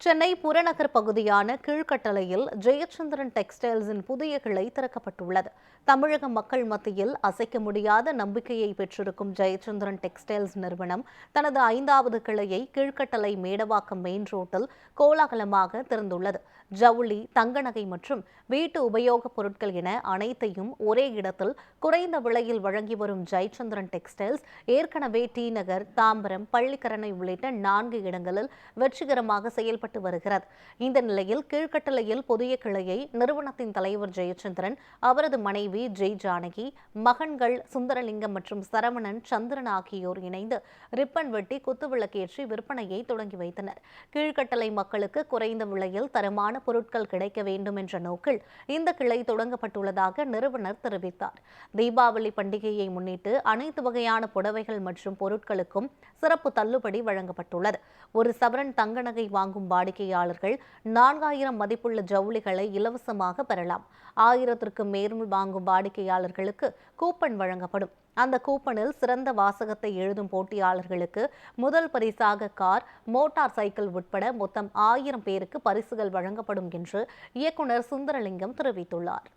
சென்னை புறநகர் பகுதியான கீழ்கட்டளையில் ஜெயச்சந்திரன் டெக்ஸ்டைல்ஸின் புதிய கிளை திறக்கப்பட்டுள்ளது. தமிழக மக்கள் மத்தியில் அசைக்க முடியாத நம்பிக்கையை பெற்றிருக்கும் ஜெயச்சந்திரன் டெக்ஸ்டைல்ஸ் நிறுவனம் தனது ஐந்தாவது கிளையை கீழ்கட்டளை மேடவாக்கம் மெயின் ரோட்டில் கோலாகலமாக திறந்துள்ளது. ஜவுளி தங்க நகை மற்றும் வீட்டு உபயோகப் பொருட்கள் என அனைத்தையும் ஒரே இடத்தில் குறைந்த விலையில் வழங்கி வரும் ஜெயச்சந்திரன் டெக்ஸ்டைல்ஸ் ஏற்கனவே டி நகர் தாம்பரம் பள்ளிக்கரணை உள்ளிட்ட நான்கு இடங்களில் வெற்றிகரமாக செயல்பட்டு செயல்பட்டு வருகிறது. இந்த நிலையில் கீழ்கட்டளையில் புதிய கிளையை நிறுவனத்தின் தலைவர் ஜெயச்சந்திரன் அவரது மனைவி ஜெய் ஜானகி மகன்கள் சுந்தரலிங்கம் மற்றும் சரவணன் சந்திரன் ஆகியோர் இணைந்து ரிப்பன் வெட்டி குத்துவிளக்கேற்றி விற்பனையை தொடங்கி வைத்தனர். கீழ்கட்டளை மக்களுக்கு குறைந்த விலையில் தரமான பொருட்கள் கிடைக்க வேண்டும் என்ற நோக்கில் இந்த கிளை தொடங்கப்பட்டுள்ளதாக நிறுவனர் தெரிவித்தார். தீபாவளி பண்டிகையை முன்னிட்டு அனைத்து வகையான புடவைகள் மற்றும் பொருட்களுக்கும் சிறப்பு தள்ளுபடி வழங்கப்பட்டுள்ளது. ஒரு சவரன் தங்க நகை வாங்கும் வாடிக்கையாளர்கள் நான்காயிரம் மதிப்புள்ள ஜவுளிகளை இலவசமாக பெறலாம். ஆயிரத்திற்கு மேல் வாங்கும் வாடிக்கையாளர்களுக்கு கூப்பன் வழங்கப்படும். அந்த கூப்பனில் சிறந்த வாசகத்தை எழுதும் போட்டியாளர்களுக்கு முதல் பரிசாக கார் மோட்டார் சைக்கிள் உட்பட மொத்தம் ஆயிரம் பேருக்கு பரிசுகள் வழங்கப்படும் என்று இயக்குனர் சுந்தரலிங்கம் தெரிவித்துள்ளார்.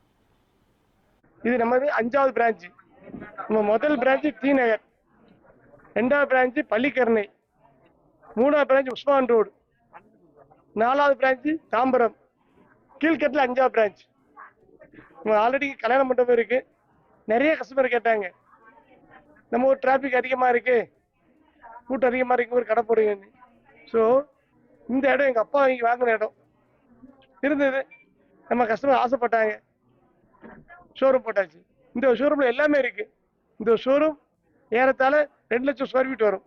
இது நமது அஞ்சாவது பிரான்ச் நம்ம முதல் பிரான்ச் டி நகர். ரெண்டாவது பிரான்ச் பள்ளிக்கரணை. மூணாவது பிரான்ச் உஸ்மான் ரோடு நாலாவது பிரான்ச்சு தாம்பரம். கீழ்கட்டில் அஞ்சாவது பிரான்ச் ஆல்ரெடி கல்யாண மண்டபம் இருக்குது நிறைய கஸ்டமர் கேட்டாங்க. நம்ம ஒரு டிராஃபிக் அதிகமாக இருக்குது கூட்டம் அதிகமாக இருக்கு. ஒரு கடை போடுங்கன்னு. ஸோ இந்த இடம் எங்கள் அப்பா இங்கே வாங்கின இடம். இருந்தது. நம்ம கஸ்டமர் ஆசைப்பட்டாங்க. ஷோரூம் போட்டாச்சு. இந்த ஷோரூமில் எல்லாமே இருக்குது இந்த ஷோரூம் ஏறத்தாழ ரெண்டு லட்சம் ஸ்கொயர் ஃபீட் வரும்.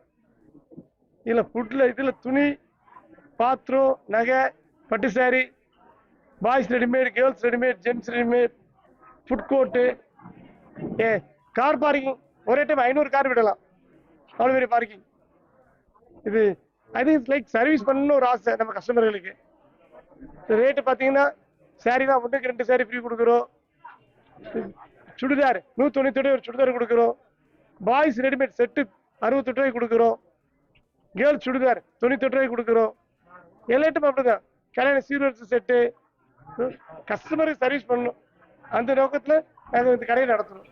இதில் ஃபுட்டில் இதில் துணி பாத்ரூம் நகை பட்டு sari boys readymade girls readymade gents readymade food court A car parking ஒரே டைம் ஐநூறு கார் விடலாம். அவ்வளோ பெரிய பார்க்கிங் இது ஐ திங்க் லைக் சர்வீஸ் பண்ணணும்னு ஒரு ஆசை நம்ம கஸ்டமர்களுக்கு ரேட்டு பார்த்தீங்கன்னா சாரீனா ஒன்றுக்கு ரெண்டு சாரி ஃப்ரீ கொடுக்குறோம். சுடிதார் நூற்றி தொண்ணூத்தி ஒரு சுடிதார் கொடுக்குறோம். பாய்ஸ் ரெடிமேட் செட்டு அறுபத்தெட்டு ரூபாய்க்கு கொடுக்குறோம். கேர்ள்ஸ் சுடிதார் தொண்ணூத்தெட்டு ரூபாய்க்கு கொடுக்குறோம். எல்லாட்டும் அப்படிதான் கல்யாண சீர்வரிசை செட்டு கஸ்டமருக்கு சர்வீஸ் பண்ணணும். அந்த நோக்கத்தில் நாங்கள் இந்த கடையை நடத்துகிறோம்